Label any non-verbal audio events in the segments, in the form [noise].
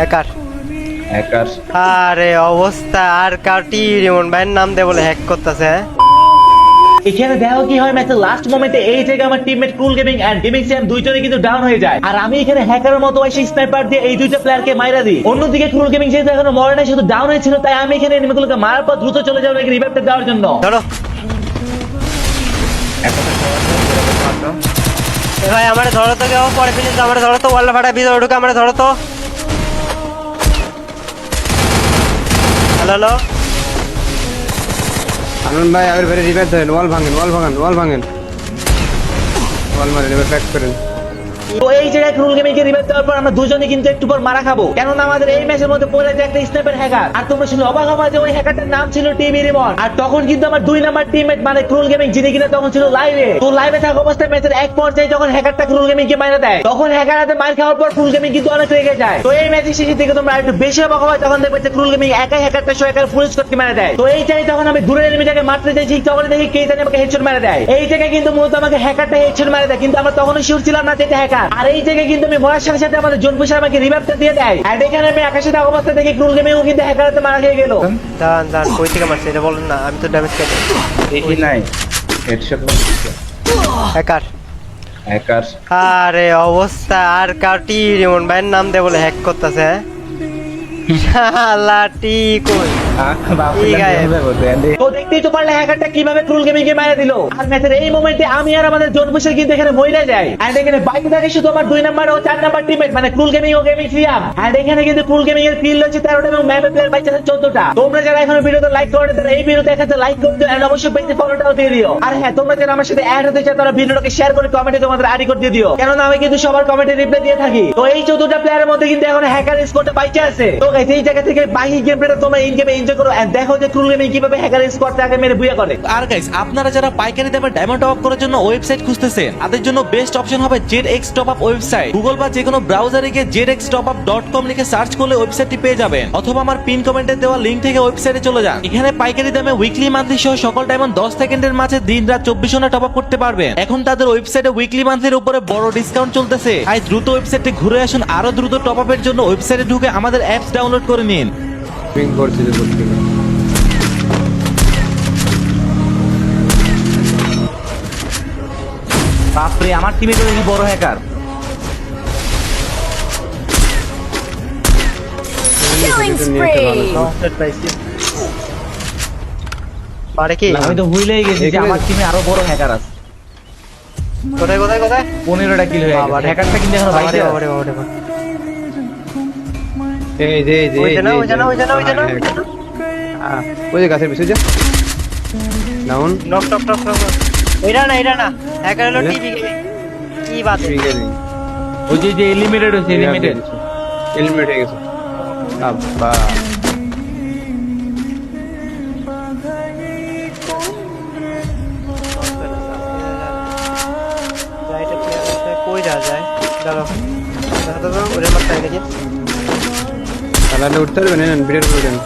Hacker. Hacker. আরে অবস্থা আর কাটি রিমন ভাইয়ের নাম দিয়ে বলে হ্যাক করতেছে হ্যাঁ? এখানে দেখো কি হয় ম্যাচের লাস্ট মোমেন্টে এই জায়গায় আমার teammate cool gaming and gaming CM দুইজনে কিন্তু ডাউন হয়ে যায়। আর আমি এখানে হ্যাকারের মতো এসে স্নাইপার দিয়ে এই দুইটা প্লেয়ারকে মাইরা দিই। অন্যদিকে কুল গেমিং যেহেতু এখনও মরে নাই শুধু ডাউন হয়েছিল তাই আমি এখানে এনিমিগুলোকে মারার পর দ্রুত চলে যাব রিভাইভটা দেওয়ার জন্য। ধরো। ভাই আমার ধরো তো কেউ পরে ফিনিস আমার ধরো তো ওয়াল্লা ফাটা ভিতরে ঢুকে আমার ধরো তো। হ্যালো আনন্দ ভাই, আবার ফেরে রিভাইভ দেন ওয়াল ভাঙেন ওয়াল ভাঙেন ওয়াল ভাঙেন। ওয়াল মারেন, এবার ব্যাক করেন। তো এই জায়গায় ক্রুল গেমিং কে রিভাইভ দেওয়ার পর আমরা দুজনে কিন্তু একটু পর মারা খাব। কেননা আমাদের এই ম্যাচের মধ্যে পড়ে যায় একটা স্নাইপার হ্যাকার আর তোমরা শুনে অবাক হবা যে ওই হ্যাকারটার নাম ছিল টিভি রিমন আর তখন কিন্তু আমার দুই নাম্বার টিমমেট মানে ক্রুল গেমিং যিনি কিনা তখন ছিল লাইভে তো লাইভে থাকা অবস্থায় ম্যাচের এক পর্যায়ে যখন হ্যাকারটা ক্রুল গেমিং কে মারা দেয়, তখন হ্যাকার হাতে মার খাওয়ার পর ক্রুল গেমিং কিন্তু অনেক রেগে যায়। তো এই ম্যাচের শেষে থেকে তোমরা একটু বেশি অবাক হবে তখন দেখবে যে ক্রুল গেমিং একাই হ্যাকারটা শো একার ফুল স্কোরকে মারা দেয়। তো এই জায়গায় তখন আমি দূরের এনিমিটাকে মারতে যাই, ঠিক তখন দেখি কে জানি আমাকে হেডশট মারা দেয়। এই জায়গায় কিন্তু মূলত আমাকে হ্যাকারটা হেডশট মারা দেয়, কিন্তু আমরা তখনও শিওর ছিলাম না যে এটা হ্যাকার আর এই জায়গায় কিন্তু আমি মরার সাথে সাথে আমাদের আমাকে রিভাইভটা দিয়ে দেয়। আর এখানে আমি আকাশে থাকা অবস্থা দেখি ক্রুল গেমিংও কিন্তু হ্যাকারতে মারা খেয়ে গেল। দাঁড়ান দাঁড়ান কই থেকে মারছে? এটা বলেন না আমি তো ড্যামেজ খাই দেখি নাই হেডশট হ্যাকার হ্যাকার আরে অবস্থা আর কাটি রিমন ভাইয়ের নাম দিয়ে বলে হ্যাক করতেছে হ্যাঁ? [laughs] শালা ঠিক কই। আমি মানে অবশ্যই দিয়ে দিও। আর হ্যাঁ তোমরা আমার সাথে অ্যাড হতে শেয়ার করে তোমাদের দিও। কেননা আমি কিন্তু সবার কমেন্টে রিপ্লাই দিয়ে থাকি। তো এই প্লেয়ারের মধ্যে কিন্তু এখন হ্যাকার স্কোরটা বাইচে আছে তো এই জায়গা থেকে বাকি গেম তোমরা ইন গেমে এনজয় করো এন্ড দেখো যে ক্রুল গেমিং কীভাবে হ্যাকার স্কোরটা আগে মেরে বুয়া করে। আর গাইস আপনারা যারা পাইকারি দামে ডায়মন্ড টপ করার জন্য ওয়েবসাইট খুঁজতেছেন, তাদের জন্য বেস্ট অপশন হবে Z X top up website Google বা যে কোনো ব্রাউজারে গিয়ে Z X top up dot com লিখে সার্চ করলে ওয়েবসাইটটি পেয়ে যাবেন। অথবা আমার পিন কমেন্টে দেওয়া লিঙ্ক থেকে ওয়েবসাইটে চলে যান। এখানে পাইকারি দামে উইকলি মান্থলি সহ সকল ডায়মন্ড দশ সেকেন্ডের মাঝে দিন রাত চব্বিশ ঘণ্টা টপ আপ করতে পারবেন। এখন তাদের ওয়েবসাইটে উইকলি মান্থলির উপরে বড় ডিসকাউন্ট চলতেছে। তাই দ্রুত ওয়েবসাইটে ঘুরে আসুন। আরও দ্রুত টপ আপের জন্য ওয়েবসাইটে ঢুকে আমাদের অ্যাপস ডাউনলোড করে নিন। পিং করছে যে করতে বাপরে আমার টিমে তো দেখি বড় হ্যাকার আমি তো ভুলেই গেছি যে আমার টিমে আরও বড় হ্যাকার আছে। কোথায় কোথায় কোথায়? পনেরোটা কিল হয়ে। গেছে। হ্যাকারটা কিন্তু এখনও বাইরে এই যে এই যে ওই যে ওই ওই ওই ওই গাছের পিছনে যা। ডাউন নক টক টক টক এটা না এটা না। হ্যাকার হলো? টিভি কি বাত আছে ওই যে যে এলিমিটেড হচ্ছে এলিমিটেড এলিমিনেট হয়ে গেছে। আব্বা। রাইটে কই যায়? দাঁড়াও। দাঁড়াও ওরে নাকি তাহলে উঠতে পারবে না ভিডিও দেন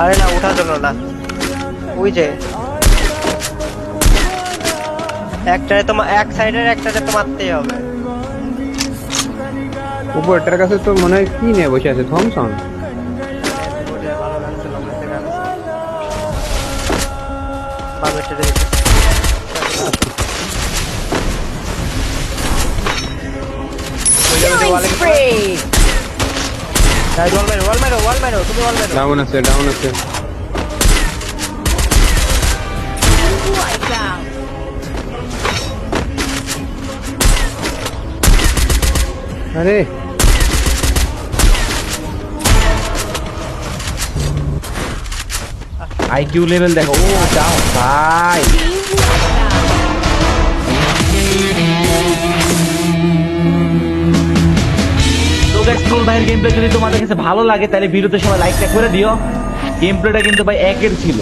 আরে না ওঠার জন্য না। ওই যে। একটারে তো এক সাইডের একটারে তো মারতেই হবে। উপরটার কাছে তো মনে হয় কি নিয়ে বসে আছে থমসন? এই wall মারো, wall মারো, wall মারো, তুমি wall মারো। ডাউন আছে ডাউন আছে! আরে আইকিউ লেভেল দেখো ও যাও ভাই স্কুল ভাইয়ের গেম যদি তোমাদের কাছে ভালো লাগে, তাহলে ভিডিওতে সবাই লাইকটা করে দিও। গেম প্লেটা কিন্তু ভাই একের ছিল।